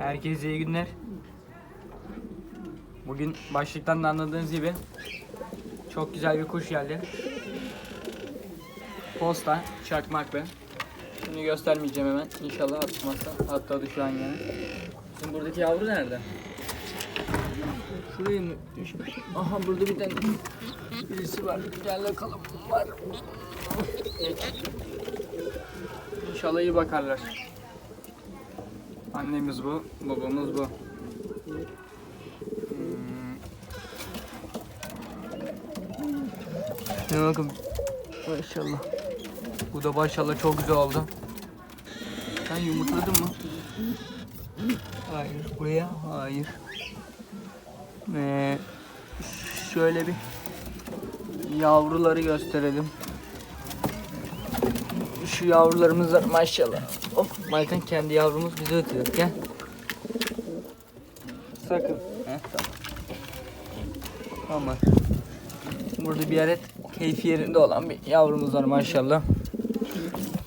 Herkese iyi günler. Bugün başlıktan da anladığınız gibi çok güzel bir kuş geldi. Posta, çakmaklı. Şimdi göstermeyeceğim hemen. İnşallah atmazsa. Hatta şu an yani. Bizim buradaki yavru nerede? Şuraya mı düşmüş? Aha burada bir tane birisi var. Gel bakalım. Var. İnşallah iyi bakarlar. Annemiz bu, babamız bu. Hmm. Ne bakın. Maşallah. Bu da maşallah çok güzel oldu. Sen yumurtladın mı? Hayır. Buraya? Hayır. Ee, şöyle bir yavruları gösterelim. Şu yavrularımız var maşallah. Hop, Malkan kendi yavrumuz bize ötüyor. Gel. Sakın. Heh, tamam. Tamam. Burada bir adet keyfi yerinde olan bir yavrumuz var maşallah.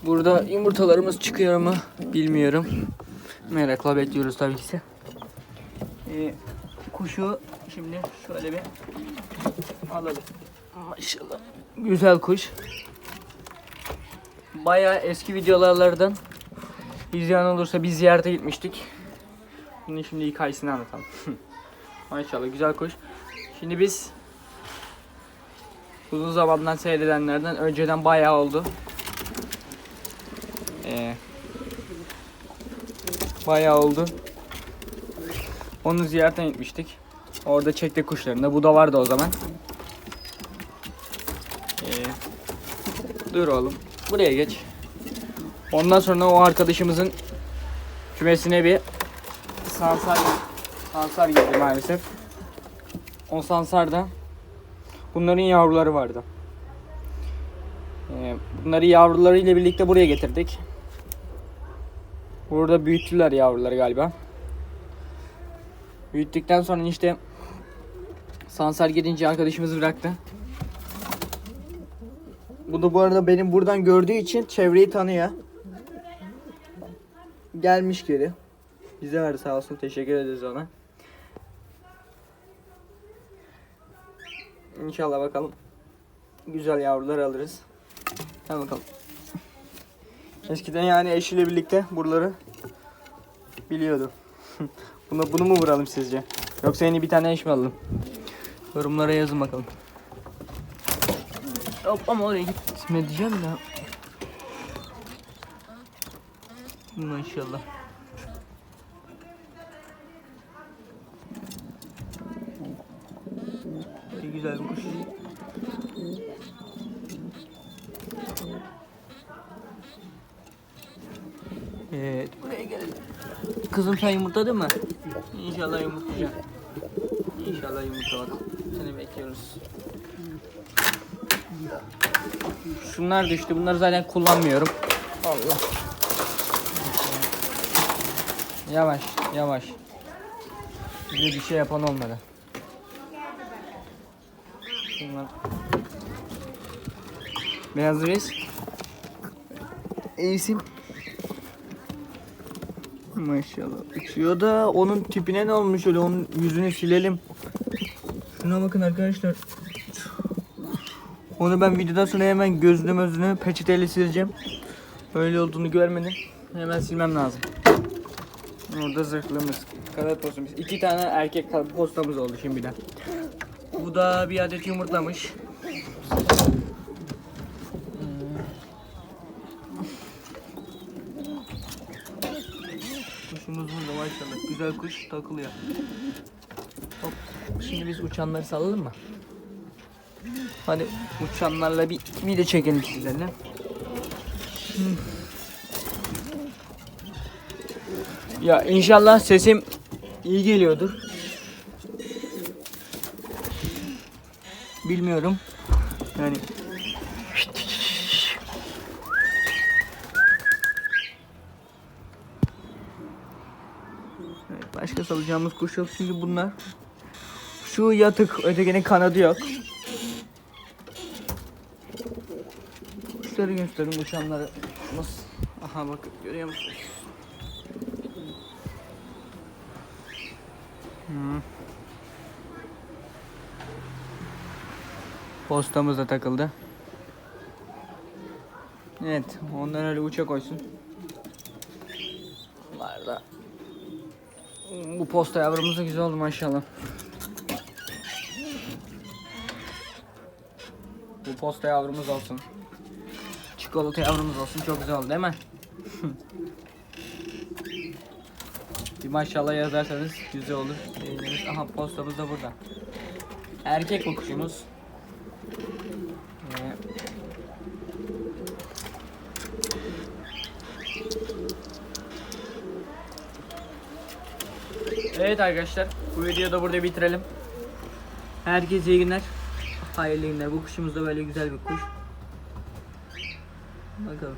Burada yumurtalarımız çıkıyor mu bilmiyorum. Merakla bekliyoruz tabii ki. Ee, kuşu şimdi şöyle bir alalım. Maşallah. Güzel kuş. Bayağı eski videolardan izleyen olursa biz ziyarete gitmiştik. Bunu şimdi hikayesini anlatalım. Maşallah güzel kuş. Şimdi biz uzun zamandan seyredenlerden önceden bayağı oldu. Ee, bayağı oldu. Onu ziyarete gitmiştik. Orada çekti kuşlarını. Bu da vardı o zaman. Ee, dur oğlum. Buraya geç. Ondan sonra o arkadaşımızın kümesine bir sansar sansar girdi maalesef. O sansarda bunların yavruları vardı. Ee, bunları yavrularıyla birlikte buraya getirdik. Burada büyüttüler yavruları galiba. Büyüttükten sonra işte Sansar gidince arkadaşımız bıraktı. Bu da bu arada benim buradan gördüğü için çevreyi tanıyor. Gelmiş geri. Bize verdi sağ olsun. Teşekkür ederiz ona. İnşallah bakalım. Güzel yavrular alırız. Hadi bakalım. Eskiden yani eşiyle birlikte buraları biliyordu. bunu, bunu mu vuralım sizce? Yoksa yeni bir tane eş mi alalım? Yorumlara yazın bakalım. Hop ama oraya gitme diyeceğim de. Maşallah. Ne güzel bir kuş. Evet, buraya gelelim. Kızım sen yumurtladın mı? İnşallah yumurtlayacak. İnşallah yumurta bak. Seni bekliyoruz. Şunlar düştü. Bunları zaten kullanmıyorum. Allah. Yavaş, yavaş. Bize bir şey yapan olmadı. Şunlar. Beyaz reis. İyisin. Maşallah. Uçuyor da onun tipine ne olmuş öyle onun yüzünü silelim. Şuna bakın arkadaşlar. Onu ben videodan sonra hemen gözünü gözünü peçeteyle sileceğim. Öyle olduğunu görmedim. Hemen silmem lazım. Orada zırhlığımız, kanat postamız. İki tane erkek postamız oldu şimdiden. Bu da bir adet yumurtlamış. Kuşumuz burada maşallah. Güzel kuş takılıyor. Hop. Şimdi biz uçanları salalım mı? Hadi uçanlarla bir video çekelim sizlerle. Ya inşallah sesim iyi geliyordur. Bilmiyorum. Yani başka salacağımız kuş yok çünkü bunlar şu yatık ötekinin kanadı yok. Kuşları gösterin uçanları. Nasıl? Aha bak görüyor musunuz? Hı. Postamız da takıldı. Evet, onları öyle uça koysun. Bunlar da bu posta yavrumuz da güzel oldu maşallah. Bu posta yavrumuz olsun. Çikolata yavrumuz olsun. Çok güzel oldu değil mi? Bir maşallah yazarsanız güzel olur. Beğeniriz. Aha postamız da burada. Erkek bu kuşumuz. Ee, Evet arkadaşlar bu videoyu da burada bitirelim. Herkese iyi günler. Hayırlı günler. Bu kuşumuz da böyle güzel bir kuş. Bakalım.